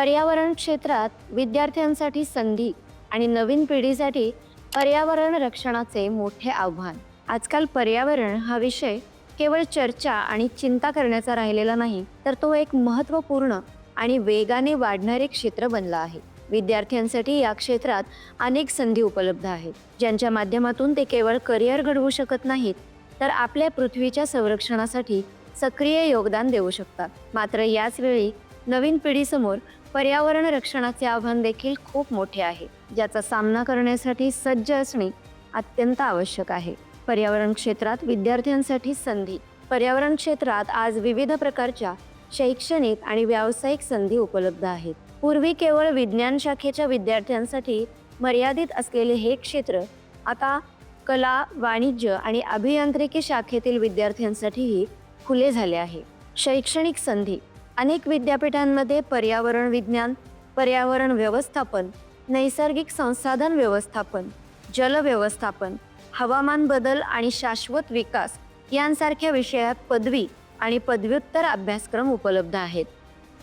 पर्यावरण क्षेत्रात विद्यार्थ्यांसाठी संधी आणि नवीन पिढीसाठी पर्यावरण रक्षणाचे मोठे आव्हान. आजकाल पर्यावरण हा विषय केवळ चर्चा आणि चिंता करण्याचा राहिलेला नाही तर तो एक महत्त्वपूर्ण आणि वेगाने वाढणारे क्षेत्र बनला आहे. विद्यार्थ्यांसाठी या क्षेत्रात अनेक संधी उपलब्ध आहेत. ज्यांच्या माध्यमातून ते केवळ करिअर घडवू शकत नाहीत तर आपल्या पृथ्वीच्या संरक्षणासाठी सक्रिय योगदान देऊ शकतात. मात्र याचवेळी नवीन पिढीसमोर पर्यावरण रक्षणाचे आव्हान देखील खूप मोठे आहे. ज्याचा सामना करण्यासाठी सज्ज असणे अत्यंत आवश्यक आहे. पर्यावरण क्षेत्रात विद्यार्थ्यांसाठी संधी. पर्यावरण क्षेत्रात आज विविध प्रकारच्या शैक्षणिक आणि व्यावसायिक संधी उपलब्ध आहेत. पूर्वी केवळ विज्ञान शाखेच्या विद्यार्थ्यांसाठी मर्यादित असलेले हे क्षेत्र आता कला वाणिज्य आणि अभियांत्रिकी शाखेतील विद्यार्थ्यांसाठीही खुले झाले आहे. शैक्षणिक संधी अनेक विद्यापीठांमध्ये पर्यावरण विज्ञान पर्यावरण व्यवस्थापन नैसर्गिक संसाधन व्यवस्थापन जलव्यवस्थापन हवामान बदल आणि शाश्वत विकास यांसारख्या विषयात पदवी आणि पदव्युत्तर अभ्यासक्रम उपलब्ध आहेत.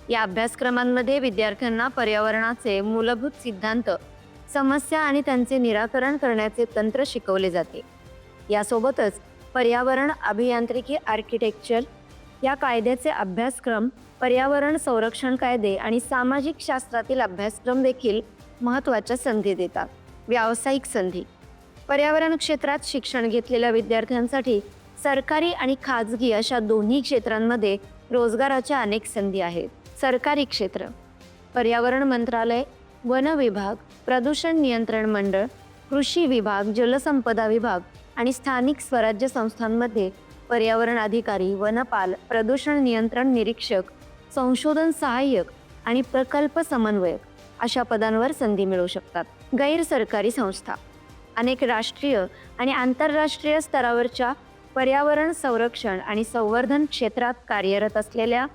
या अभ्यासक्रमांमध्ये विद्यार्थ्यांना पर्यावरणाचे मूलभूत सिद्धांत समस्या आणि त्यांचे निराकरण करण्याचे तंत्र शिकवले जाते. यासोबतच पर्यावरण अभियांत्रिकी आर्किटेक्चर या कायद्याचे अभ्यासक्रम पर्यावरण संरक्षण कायदे आणि सामाजिक शास्त्रातील अभ्यासक्रम देखील महत्त्वाच्या संधी देतात. व्यावसायिक संधी. पर्यावरण क्षेत्रात शिक्षण घेतलेल्या विद्यार्थ्यांसाठी सरकारी आणि खाजगी अशा दोन्ही क्षेत्रांमध्ये रोजगाराच्या अनेक संधी आहेत. सरकारी क्षेत्र. पर्यावरण मंत्रालय वन विभाग प्रदूषण नियंत्रण मंडळ कृषी विभाग जलसंपदा विभाग आणि स्थानिक स्वराज्य संस्थांमध्ये पर्यावरण अधिकारी वनपाल प्रदूषण नियंत्रण निरीक्षक संशोधन सहाय्यक आणि प्रकल्प समन्वयक अशा पदांवर संधी मिळू शकतात. गैरसरकारी संस्था. अनेक राष्ट्रीय आणि आंतरराष्ट्रीय स्तरावरच्या पर्यावरण संरक्षण आणि संवर्धन क्षेत्रात कार्यरत असलेल्या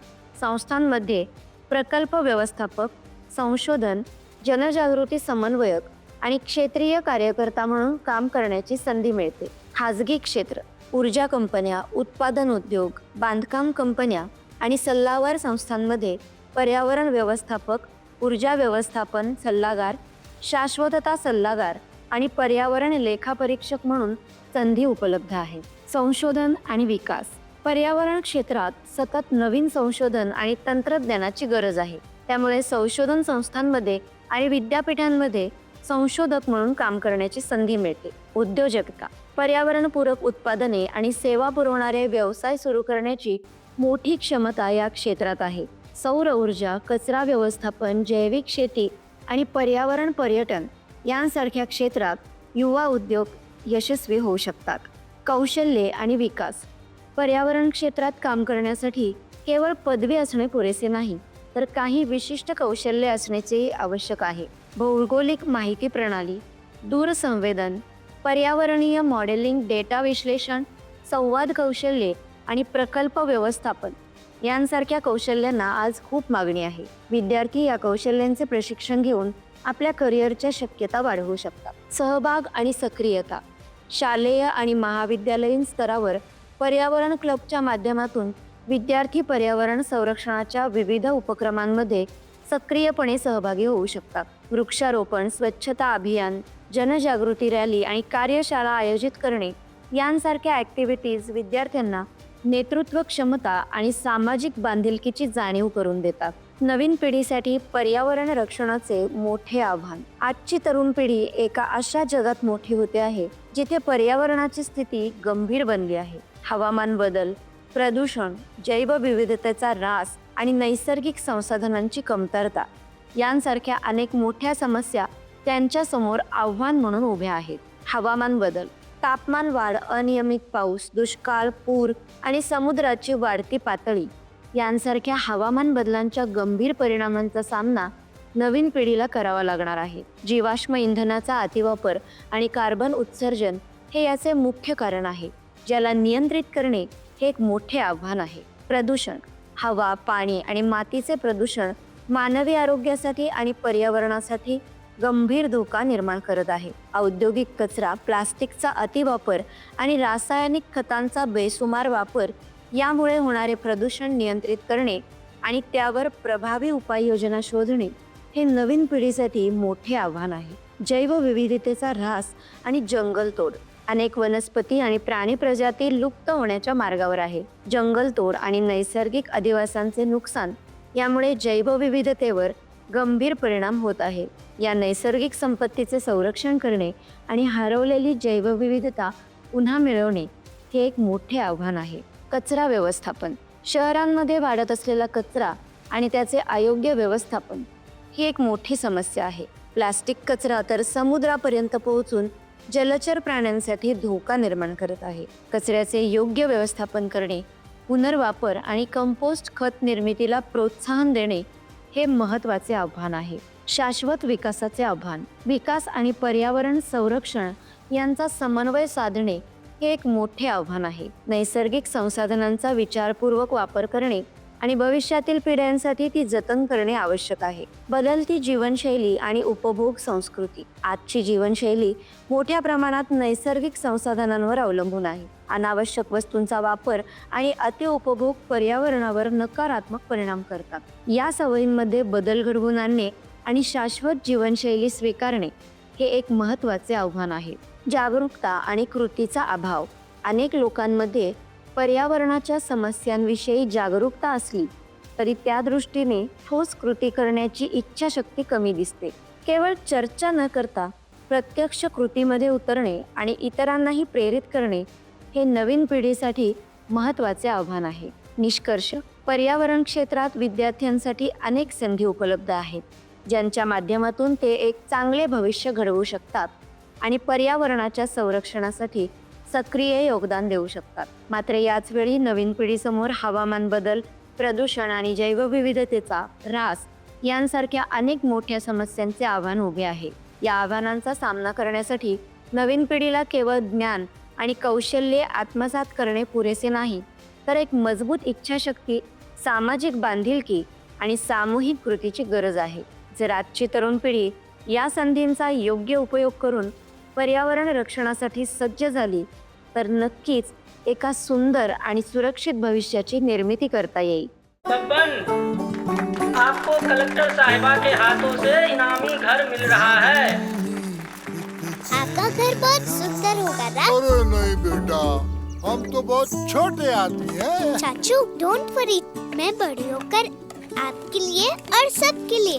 संस्थांमध्ये प्रकल्प व्यवस्थापक संशोधन जनजागृती समन्वयक आणि क्षेत्रीय कार्यकर्ता म्हणून काम करण्याची संधी मिळते. खाजगी क्षेत्र. ऊर्जा कंपन्या उत्पादन उद्योग बांधकाम कंपन्या आणि सल्लागार संस्थांमध्ये पर्यावरण व्यवस्थापक ऊर्जा व्यवस्थापन सल्लागार शाश्वतता सल्लागार आणि पर्यावरण लेखापरीक्षक म्हणून संधी उपलब्ध आहे. संशोधन आणि विकास. पर्यावरण क्षेत्रात सतत नवीन संशोधन आणि तंत्रज्ञानाची गरज आहे. त्यामुळे संशोधन संस्थांमध्ये आणि विद्यापीठांमध्ये संशोधक म्हणून काम करण्याची संधी मिळते. उद्योजकता पर्यावरणपूरक उत्पादने आणि सेवा पुरवणारे व्यवसाय सुरू करण्याची मोठी क्षमता या क्षेत्रात आहे. सौर ऊर्जा कचरा व्यवस्थापन जैविक शेती आणि पर्यावरण पर्यटन यांसारख्या क्षेत्रात युवा उद्योग यशस्वी होऊ शकतात. कौशल्ये आणि विकास. पर्यावरण क्षेत्रात काम करण्यासाठी केवळ पदवी असणे पुरेसे नाही. तर काही विशिष्ट कौशल्य असण्याचेही आवश्यक आहे. भौगोलिक माहिती प्रणाली दूरसंवेदन पर्यावरणीय मॉडेलिंग डेटा विश्लेषण संवाद कौशल्ये आणि प्रकल्प व्यवस्थापन यांसारख्या कौशल्यांना आज खूप मागणी आहे. विद्यार्थी या कौशल्यांचे प्रशिक्षण घेऊन आपल्या करिअरच्या शक्यता वाढवू शकतात. सहभाग आणि सक्रियता शालेय आणि महाविद्यालयीन स्तरावर पर्यावरण क्लबच्या माध्यमातून विद्यार्थी पर्यावरण संरक्षणाच्या विविध उपक्रमांमध्ये सक्रियपणे सहभागी होऊ शकतात. वृक्षारोपण स्वच्छता अभियान जनजागृती रॅली आणि कार्यशाळा आयोजित करणे यांसारख्या ॲक्टिव्हिटीज विद्यार्थ्यांना नेतृत्व क्षमता आणि सामाजिक बांधिलकीची जाणीव करून देतात. नवीन पिढीसाठी पर्यावरण रक्षणाचे मोठे आव्हान. आजची तरुण पिढी एका अशा जगात मोठी होते आहे जिथे पर्यावरणाची स्थिती गंभीर बनली आहे. हवामान बदल प्रदूषण जैवविविधतेचा ऱ्हास आणि नैसर्गिक संसाधनांची कमतरता यांसारख्या अनेक मोठ्या समस्या त्यांच्यासमोर आव्हान म्हणून उभ्या आहेत. हवामान बदल तापमान वाढ अनियमित पाऊस दुष्काळ पूर आणि समुद्राची वाढती पातळी यांसारख्या हवामान बदलांच्या गंभीर परिणामांचा सामना नवीन पिढीला करावा लागणार आहे. जीवाश्म इंधनाचा अतिवापर आणि कार्बन उत्सर्जन हे याचे मुख्य कारण आहे ज्याला नियंत्रित करणे हे एक मोठे आव्हान आहे. प्रदूषण हवा पाणी आणि मातीचे प्रदूषण मानवी आरोग्यासाठी आणि पर्यावरणासाठी गंभीर धोका निर्माण करत आहे. औद्योगिक कचरा प्लास्टिकचा अतिवापर आणि रासायनिक खतांचा बेसुमार वापर यामुळे होणारे प्रदूषण नियंत्रित करणे आणि त्यावर प्रभावी उपाययोजना शोधणे हे नवीन पिढीसाठी मोठे आव्हान आहे. जैवविविधतेचा ऱ्हास आणि जंगलतोड अनेक वनस्पती आणि प्राणी प्रजाती लुप्त होण्याच्या मार्गावर आहे. जंगलतोड आणि नैसर्गिक अधिवासांचे नुकसान यामुळे जैवविविधतेवर गंभीर परिणाम होत आहे. या नैसर्गिक संपत्तीचे संरक्षण करणे आणि हरवलेली जैवविविधता पुन्हा मिळवणे हे एक मोठे आव्हान आहे. कचरा व्यवस्थापन. शहरांमध्ये वाढत असलेला कचरा आणि त्याचे अयोग्य व्यवस्थापन ही एक मोठी समस्या आहे. प्लास्टिक कचरा तर समुद्रापर्यंत पोहोचून जलचर प्राण्यांसाठी धोका निर्माण करत आहे. कचऱ्याचे योग्य व्यवस्थापन करणे पुनर्वापर आणि कंपोस्ट खत निर्मितीला प्रोत्साहन देणे हे महत्त्वाचे आव्हान आहे. शाश्वत विकासाचे आव्हान विकास आणि पर्यावरण संरक्षण यांचा समन्वय साधणे हे एक मोठे आव्हान आहे. नैसर्गिक संसाधनांचा विचारपूर्वक वापर करणे आणि भविष्यातील पिढ्यांसाठी ती जतन करणे आवश्यक आहे. बदलती जीवनशैली आणि उपभोग संस्कृती. आजची जीवनशैली मोठ्या प्रमाणात नैसर्गिक संसाधनांवर अवलंबून आहे. अनावश्यक वस्तूंचा वापर आणि अतिउपभोग पर्यावरणावर नकारात्मक परिणाम करतात. या सवयींमध्ये बदल घडवून आणणे आणि शाश्वत जीवनशैली स्वीकारणे हे एक महत्त्वाचे आव्हान आहे. जागरूकता आणि कृतीचा अभाव. अनेक लोकांमध्ये पर्यावरणाच्या समस्यांविषयी जागरूकता असली तरी त्या दृष्टीने ठोस कृती करण्याची इच्छाशक्ती कमी दिसते. केवळ चर्चा न करता प्रत्यक्ष कृतीमध्ये उतरणे आणि इतरांनाही प्रेरित करणे हे नवीन पिढीसाठी महत्त्वाचे आव्हान आहे. निष्कर्ष पर्यावरण क्षेत्रात विद्यार्थ्यांसाठी अनेक संधी उपलब्ध आहेत ज्यांच्या माध्यमातून ते एक चांगले भविष्य घडवू शकतात आणि पर्यावरणाच्या संरक्षणासाठी सक्रिय योगदान देऊ शकतात. मात्र याच वेळी नवीन पिढीसमोर हवामान बदल प्रदूषण आणि जैवविविधतेचा ऱ्हास यांसारख्या अनेक मोठ्या समस्यांचे आव्हान उभे आहे. या आव्हानांचा सामना करण्यासाठी नवीन पिढीला केवळ ज्ञान आणि कौशल्ये आत्मसात करणे पुरेसे नाही तर एक मजबूत इच्छाशक्ती सामाजिक बांधिलकी आणि सामूहिक कृतीची गरज आहे. जर आजची तरुण पिढी या संधींचा योग्य उपयोग करून पर्यावरण रक्षणासाठी सज्ज झाली तर नक्कीच एका सुंदर आणि सुरक्षित भविष्याची निर्मिती करता येईल. बब्बन आपको कलेक्टर साहिबा के हाथों से इनामी घर मिल रहा है। आपका घर बहुत सुंदर होगा ना अरे नहीं बेटा हम तो बहुत छोटे आदमी हैं। चाचू डोंट वरी मैं बड़ी होकर आपके लिए और सबके लिए